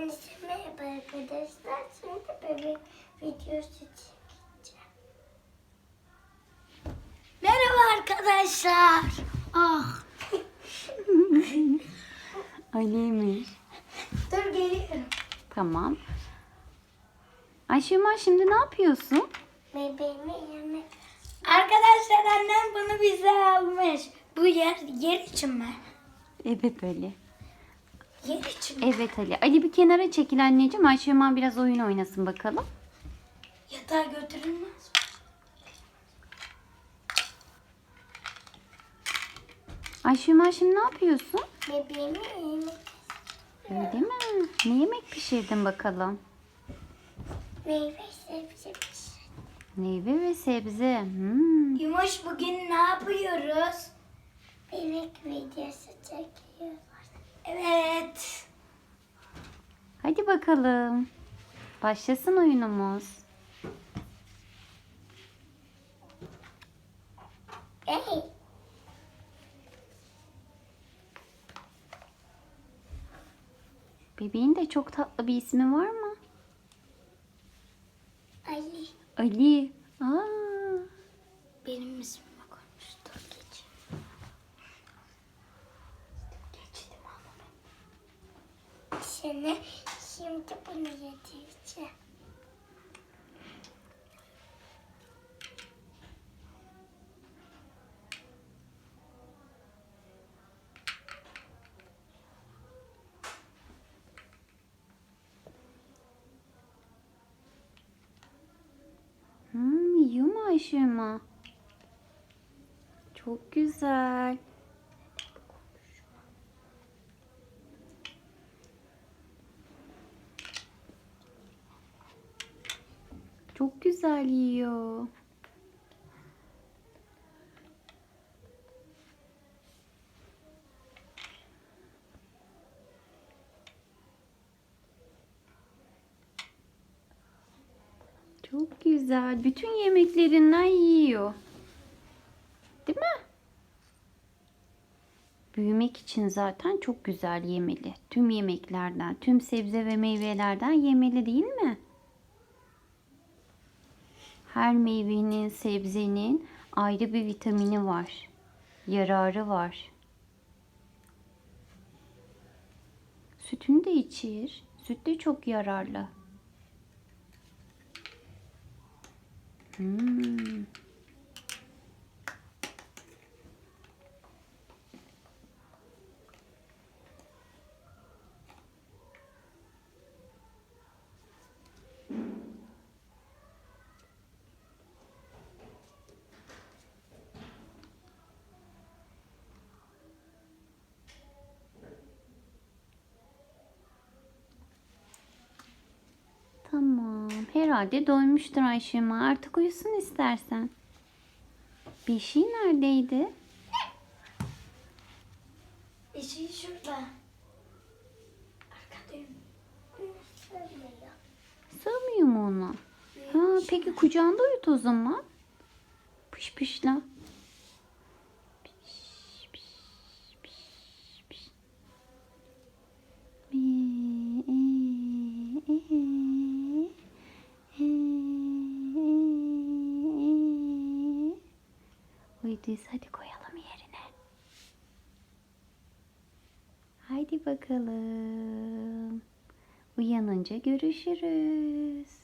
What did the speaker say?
Hepinize merhaba arkadaşlar. Şimdi bebek videosu çekeceğim. Merhaba arkadaşlar. Ah. Ali'ymiş. Dur geliyorum. Tamam. Ayşema şimdi ne yapıyorsun? Bebeğime yemek. Arkadaşlar annem bunu bize almış. Bu yer yer için mi? Evet Ali. Yer için mi? Evet Ali. Ali bir kenara çekil anneciğim. Ayşema biraz oyun oynasın bakalım. Yatağa götürülmez mi? Ayşema şimdi ne yapıyorsun? Bebeğime yemek. Öyle mi? Ne yemek pişirdin bakalım? Meyve sebze pişir. Meyve ve sebze. Hmm. Yumuş bugün ne yapıyoruz? Bebek videosu çekiyoruz. Evet. Hadi bakalım. Başlasın oyunumuz. Hey. Bebeğin de çok tatlı bir ismi var mı? Ali. Ali. Aa. Benim ismimi Sana şimdi bunu yedireceğim. Hmm, yiyor? Çok güzel. Çok güzel yiyor. Çok güzel. Bütün yemeklerinden yiyor. Değil mi? Büyümek için zaten çok güzel yemeli. Tüm yemeklerden, tüm sebze ve meyvelerden yemeli değil mi? Her meyvenin, sebzenin ayrı bir vitamini var. Yararı var. Sütünü de içir. Süt de çok yararlı. Hmm. Tamam. Herhalde doymuştur Ayşema. Artık uyusun istersen. Beşiği neredeydi? Bir şey şurada. Arkadayım. Sığmıyor mu ona? Ha, peki kucağında uyut o zaman. Pış pış Uyduysa hadi koyalım yerine. Haydi bakalım. Uyanınca görüşürüz.